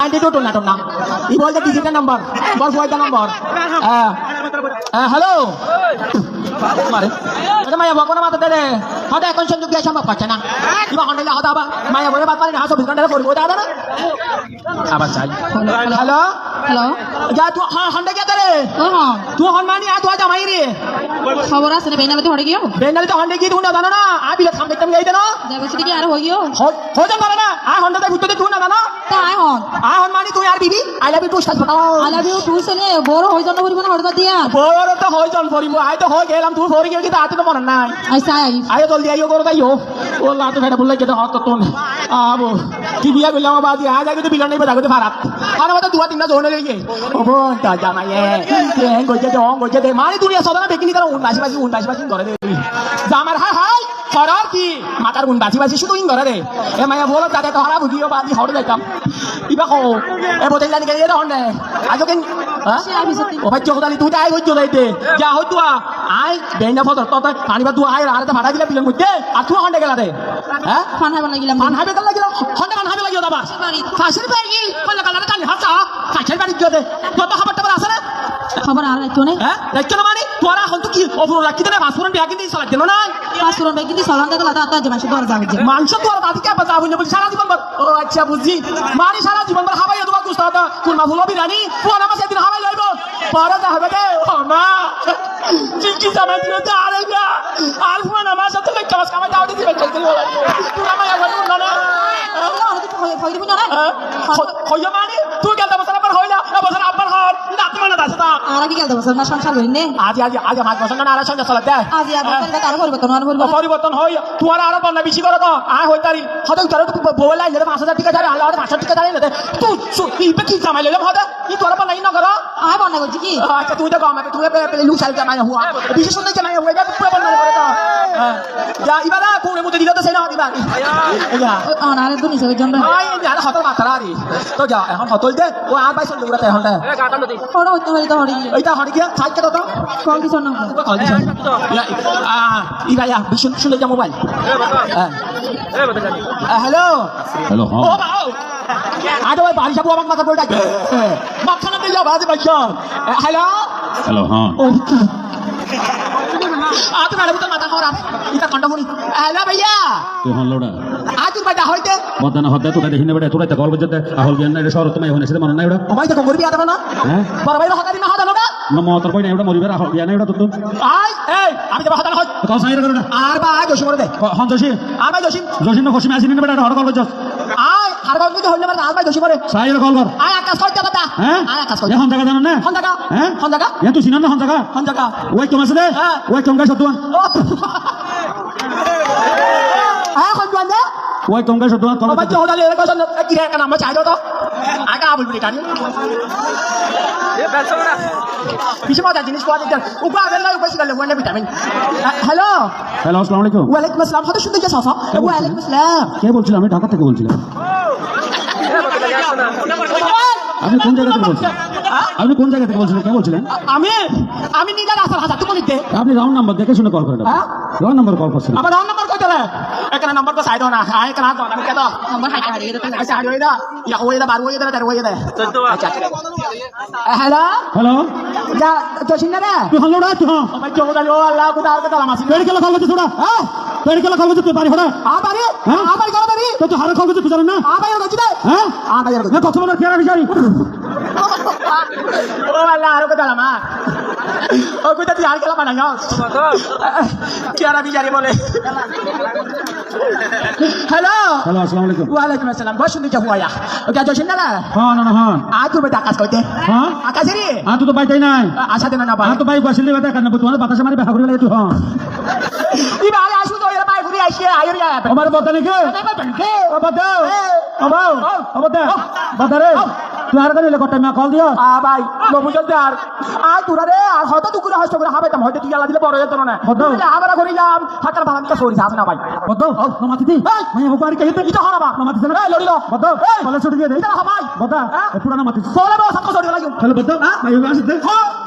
Ninety two না না ই বলতে ডিজিটাল নাম্বার বল ফয়দা নাম্বার হ্যাঁ হ্যাঁ হ্যালো মারে এটা মায়া বকনা মাথা দে রে হঠাৎ এখন সংযোগ দিয়ে সম্ভব পাচ্ছে না কিবা হন্ডাইলে হতা আবার মায়া বলে বাদ পারি না চব্বিশ ঘণ্টা করব দাদা না আবার চাই হ্যালো হ্যালো যা তুই হ্যাঁ হন্ডা কে রে ও হ্যাঁ তুই হন মানি আ তুই জামাই রে খবর আছে রে বেনাবে হড়ে গিয়েও বেঙ্গালি তো হন্ডা কি তুই না জানো না আ বিলে থাম দেখতাম এই দেন যাবে সেদিকে আর না হন্ডা তুই না জানো তা আয় হন আ হন মানি তুই আর বিবি? আই লাভ ইউ টু সাজ আই লাভ ইউ টু সেনে বড় হই জন্য পরিমাণ হড়বা দিয়া। বড় তো হয়ে যান পরিব আই তো হয়ে গেলাম তুই ফরি গেলি কিন্তু আতে তো মনে নাই। আইসা আই আয় জলদি আইও করো তাইও ও লা তো ফেটা বললে কেটে হত তো আবো কি বিয়া করলাম বাদি আজ আগে তো বিলন নেই বাজাগতে ফারাত আর মতো দুয়া তিনটা জোন লইয়ে ও বোন তা জামাই এ। গজে দে অং গজে দে। মানে দুনিয়া সদানা বেকিনি তারা উন বাসি বাসি উন বাসি বাসি করে দে জামার হাই হাই। করার কি মাতার উন বাজি বাজি শুধু ইন দে এ মায়া বলো তাতে তো হারা বুঝিও বাদি হড় যাইতাম ইবা কো এ বোতল জানি গেলে হন দে আজো কেন ও ভাই চোখদালি তুই আই হইতো যাইতে যা হইতো আই বেন্ডা ফদর তত পানি বা তুই আই আর ভাড়া দিলা বিলেন মধ্যে আর তুই হন্ডে গেলা দে হ্যাঁ ফান হাই বানাই গেলাম ফান হাইবে কাল লাগিলা হন্ডে ফান হাইবে লাগিও দাবা। ফাঁসির বাড়ি কইলা কাল কাল হাসা ফাঁসির বাড়ি গিয়ে দে কত খাবার টাবার আছে না খবর আর রাইতো নাই হ্যাঁ রাখছো না মানে তোরা হন তো কি অপর রাখি দে ভাসপুরন বিয়া কিন্তু সালা দেন না পুরন বেগ কিন্তু সলান দেখলা তা তা জমা শুধু যাবে যে মাংস তো আর বাদি কে বাজা হইলে বলি সারা জীবন ও আচ্ছা বুঝছি মানে সারা জীবন বল হাবাই তোমার কুস্তা তো কুলমা ফুলো বিরানি পুরা মাসে দিন হাবাই লইব পরে যা হবে দে ও মা চিকি জামাই দিলে যা আরে গা আর না মাসে তো লেখা মাস কামাই দাও দিবে চলতে বলা পুরা মায়া গেল না না হই দিবি না হইয়া মানে তুই গেল বছর পর হইলা বছর কি না নে। না পরিবর্তন হই তোমার আরও বন্যা বেশি করে তো আয় হই তারি হয়তো তোর বউ লাই পাঁচ হাজার টাকা ধরে আল্লাহ পাঁচ হাজার টাকা ধরে তুই ইবে কি কামাই লইলাম হয়তো ই তোর বন্যা ই নগর? আয় বন্যা করছি কি? আচ্ছা তুই তো গম তুই লুক সাল কামাই হুয়া। বিশেষ কামাই হুয়া পুরো বন্যা করে তো যা ইবারা কোনে মধ্যে তো না যা অনারে দুনি সব জন্য হতল মাথারা দি তো যা এখন হতল দে। ও আর পাইছ হইতে হইতে হড়ি এইটা হড়ি তো? না কল দিছ আ ইবা বিশুন শুনে যা মোবাইল? হ্যালো? হ্যালো ও হ্যাঁ বাও আদো ওই বাড়ি যাব আমাকে মাথা পড়ে ডাকে দিয়ে যাব আজ বাইশ হ্যালো? হ্যালো হ্যাঁ। ও আজ ম্যাডাম তো মাথা খারাপ ইটা কন্টা মনি হ্যালো ভাইয়া তুই হন লোড়া আজ তোর বাইটা হইতে মতানা হতে তো দেখি না বেটা তোরা তো গল্প যেতে আহল জ্ঞান না শহর তুমি হনে সেটা মনে ওটা ও ভাই তো বিয়া দেবো না হ্যাঁ বড় ভাই হতা দিন হতা লোটা না মতর কই না ওটা মরিবার আহল জ্ঞান ওটা তো তো আই এই আমি যাব হতা হয় কও সাইরা করে না আর ভাই জসি মরে দে হন জসি আর ভাই জসি জসি না খুশি আসিনি না বেটা হর গল্প জস আর কল যদি কল কর। আর আকাশ কইতে পাতা হ্যাঁ? আকাশ কইতে হন জায়গা জানো না? হন জায়গা হ্যাঁ? হন জায়গা এ না হন জায়গা হন জায়গা ওই তোমার সাথে? ওই টঙ্গা সতুয়া আ কোন জান না ওই টঙ্গা সতুয়া কল বাচ্চা কি রে কেন আমরা চাই তো? আকা বলবি কেন এ বেসো না হ্যালো? হ্যালো আসসালাম আলাইকুম। ওয়ালাইকুম আসসালাম হতে শুনতে চাই সাফা। ওয়ালাইকুম আসসালাম। কে বলছিলাম আমি ঢাকা থেকে বলছিলাম। আপনি কোন জায়গা থেকে বলছেন? আপনি কোন জায়গা থেকে বলছিলেন? কে বলছিলেন? আমি? আমি নিজের আসার হাজার তুমি দিতে আপনি রাউন্ড নাম্বার দেখে শুনে কল করেন হ্যাঁ? রাউন্ড নাম্বার কল করছেন। আমার রং নাম্বার কই রে এখানে নাম্বার তো সাইড না আয় এখানে হাত আমি কেন নাম্বার হাইটা হারিয়ে গেল আচ্ছা আর ওই দা ইয়া হইদা দা বার ওই দা তার আচ্ছা। হ্যালো? হ্যালো? যা তো সিনা রে তুই হলো না হ্যাঁ আমার চোখ দালি আল্লাহ কোথা আর কোথা মাসি পেড় কেলা করছিস ওরা হ্যাঁ? পেড় কেলা করছিস তুই পারি হড়া আবারে হ্যাঁ? আবার করো বাড়ি? তো তুই হারে করছিস তুই জানেন না আবার করছি দে হ্যাঁ? আবার করছি না কথা বলার খেয়াল রাখিস ও আল্লাহ আর কোথা মা ও কোথা তুই আর খেলা বানাই কি আর বিচারি বলে। হ্যালো হ্যালো আসসালামু আলাইকুম। ওয়ালাইকুম আসসালাম। বস শুনতে চাও হুয়া ওকে তো শুননা না হ্যাঁ না হ্যাঁ। আজ তুমি আকাশ কইতে। হ্যাঁ? আকাশ রে হ্যাঁ তুই তো বাইতাই নাই। আশা দেনা না বা হ্যাঁ তো বাইক আসলে বাতা কান্না তোমার বাতাসে মারি করে লাগে তুই হ্যাঁ। ই বালে আসু তো এর পাই ঘুরে আসে আইর ইয়া আমার বাতা নাকি? ও বাতা ও বাও ও বাতা বাতা রে? তুই আর কত টাইম কল দিও। আ ভাই নবু চলতে আর। আর তোরা রে আর হয়তো তুই করে হস্ত করে হাবাইতাম হয়তো তুই আলা দিলে বড় যেত না তাহলে আমরা করে যাম হাতার ভালো সরি যাস না ভাই নমাতি দি মাইয়া ও পারি কে হিতে এটা হরা বা নমাতি না? এই লড়িলো। বদ্ধ বলে ছুটি দিয়ে দে। এটা হবাই বদ্ধ পুরানা মাতি সোলে বস সাকো সরি লাগি আসতে হ্যাঁ।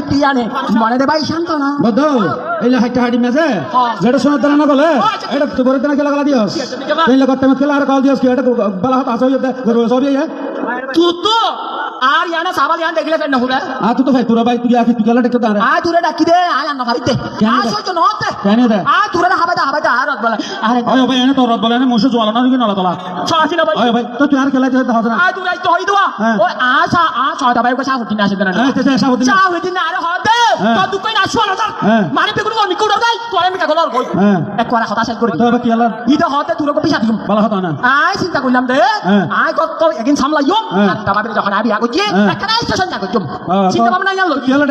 দিতি আনে মনে রে ভাই শান্ত না বদ্ধ এই হাইটা হাইডি মেজে যেটা শোনা দানা না বলে এটা তো বড় দানা কেলা গলা দিওস তেলে করতে মত কেলা আর কল দিওস কি এটা বলা হাত আসো ইতে সব তুই তো। আর ইয়ানা সাবাল ইয়ান দেখলে ফেন না আ তু তো তোরা ভাই তুই আকি তুই কেলা দেখতে দাঁড়া আ তুরে ডাকি দে আয় আন্ন ভাবিতে আ সহ্য নহতে কেন দে আ তুরে হাবাদা হাবাদা আর বলে আরে ওই ভাই এনে তো রদ বলে এনে মুশু না নলা তোলা ছাসি না ভাই ওই ভাই তো তুই আর দিতে হাত না আ তুই তো হই দোয়া। ও আ সা আ ছয়টা ভাই কো সা হতি না আসে না হ্যাঁ চেষ্টা সাবধান চা হইতে না আরে হতে। তো দুকই না শুয়া না। মানে আমি কুড়া দাই তোরে কই এক করে হতা শেষ করি তো কি আলা হতে তুরে কো পিছা দিম বালা হাত না আই চিন্তা করলাম দে। আই কত একদিন সামলাইম হ্যাঁ। আর তাবা বেরে যখন আবি আগো যে হ্যাঁ। একটা স্টেশন যা কইম হ্যাঁ, চিন্তা ভাবনা জানলো কেলা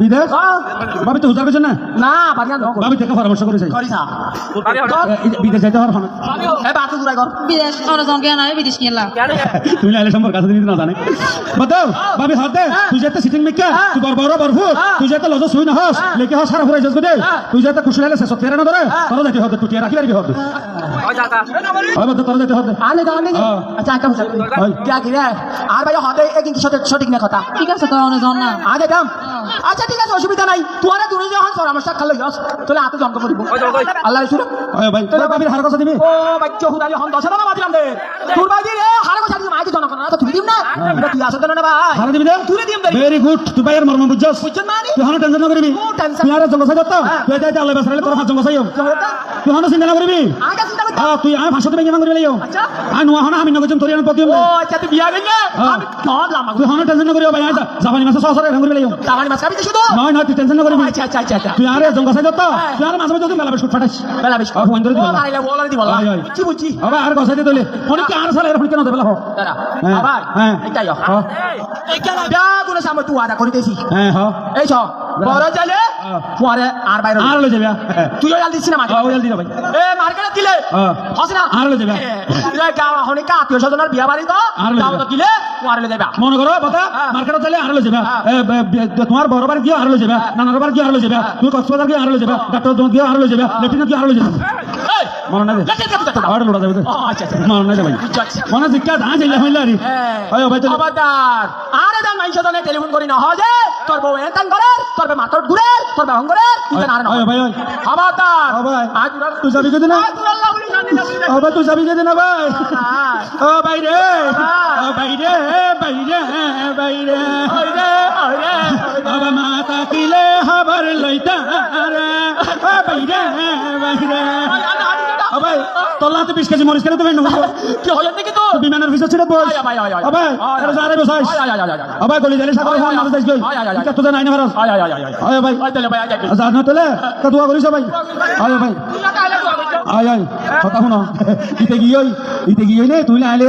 বিদেশ হ্যাঁ। ভাবি তো হুজার করছেন না? না ন ভাবি থেকে পরামর্শ করে চাই করিস বিদেশ যাইতে হওয়ার ফোন এ বাতু দূরাই কর বিদেশ ওরা জন জ্ঞান আয় বিদেশ গেলা তুমি আইলে সম্পর্ক আছে না জানে। বাদাও ভাবি হাতে তুই যেতে সিটিং মিকা তুই বড় বড় বড় ফুট তুই যেতে লজ সুই না হস। লেকে হস সারা ফুরাই যাস দে তুই যেতে কুশলালে শেষ তেরা না ধরে। তোর যাইতে হতে তুই রাখি রাখি হতে হয় বাদ তোর যাইতে হতে আলে দাও নেই হ্যাঁ। আচ্ছা একটা বুঝা। কি কি রে আর ভাই হতে একদিন কি সঠিক সঠিক না কথা। ঠিক আছে তো জন না। আগে দাম আচ্ছা ঠিক আছে অসুবিধা নাই। তোরা দূরে যখন পরামর্শ খালে যস তোলে হাতে জঙ্গ করিব। আল্লাহ শুনো হয় ভাই। তোর ভাবির হার কথা দিবি। ও বাচ্চা হুদালি হন। দশ টাকা বাদিলাম দে। তোর ভাই রে হারে কথা জনক না তো তুই দিম না। এটা তুই না ভাই? হার দিবি দে। তুই দিম দে। ভেরি গুড তুই ভাইয়ের মর্ম বুঝছস? বুঝছেন মানে? তুই হানো টেনশন না করবি। তুই আর জঙ্গ সাই তুই আল্লাহ বাসরালে তোর হাত জঙ্গ সাইও তুই হানো চিন্তা করবি হ্যাঁ তুই আমি ভাষাতে ভেঙে করবি লাইও আচ্ছা। আর নোয়া হনা আমি নগজম তোর পতি ও আচ্ছা তুই বিয়া গেলে। আমি কদ লাম তুই হানো টেনশন করিও ভাই আইতা জাপানি মাসে সহসরে এরকম করবি লাইও তামানি মাছ খাবি শুধু নয় নয় তুই টেনশন করবি আচ্ছা আচ্ছা আচ্ছা আচ্ছা। তুই আরে জঙ্গ সাই দত্ত তুই আর মাঝে মাঝে তুই মেলা শুট ফাটাইস বেলা বেশ আর ফোন ধরে দিবি ও মারিলে বলা। দি বলা হয়, হয়। কি বুঝছি আবার আর গসাইতে তৈলে অনেক আর সালে এরকম কেন দেবে লাভ দাঁড়া হ্যাঁ, আবার হ্যাঁ। এটাই হ্যাঁ। বিয়া কোনো সামনে তুই আদা করে হ্যাঁ হ্যাঁ এই ছ বড় চাইলে হ্যাঁ। পরে আর বাইরে আর লই যাবে তুইও জাল দিছিস না হ্যাঁ, ওই দিও ভাই। এ মার্কেটে দিলে হস না আর লই যাবে। এ গাও হনে কা আত্মীয় স্বজনের বিয়া বাড়ি তো আর যাবে। তো দিলে মারে লই যাবে মনে করো কথা হ্যাঁ। মার্কেটে চলে আর লই যাবে হ্যাঁ। তোমার বড় বাড়ি গিয়ে আর লই যাবে নানার বাড়ি গিয়ে আর লই যাবে তুমি কক্সবাজার গিয়ে আর লই যাবে ডাক্তার তোমার গিয়ে আর লই যাবে লেটিন গিয়ে আর লই যাবে কে বুঝা আবার লোড়া যাবে আচ্ছা আচ্ছা আচ্ছা। দা যাইলে হইলা রে? হয়। ভাই তো খবরদার। আরে দাম মাইশ দনে টেলিফোন করি না। হজে তোর বউ এনতান করে তোর বে মাতর ঘুরে তোর বে হঙ্গরে তুই না। হয় ভাই হয়। খবরদার। ভাই। আজ তুই তুই যাবি না তুই যাবি কেদিন ভাই? ও ভাই রে। ও ভাই রে ভাই রে ভাই রে। ওই রে ওই রে বাবা মাতা কিলে হাবার লইতা রে বিশ কেজি মরিস কেন তুমি কি হয় নাকি তো বিমানের ভিতর ছিল বস আয়, আয়, আয়, আয়। ও ভাই আয়, আরে যারে বসাইস আয় আয় আয় আয় আয় ও ভাই গলি জালি সাগর হন আয়, মারতে যাই আয়, আয়, আয়, কত তো নাই না ভারত আয় আয় আয় আয় আয় আয় ভাই আয় তাহলে ভাই আয় যাই যা না দোয়া করিস ভাই আয় ভাই আয় আয় কথা শুনো ইতে গিয়ে ইতে গিয়ে নে তুই আইলে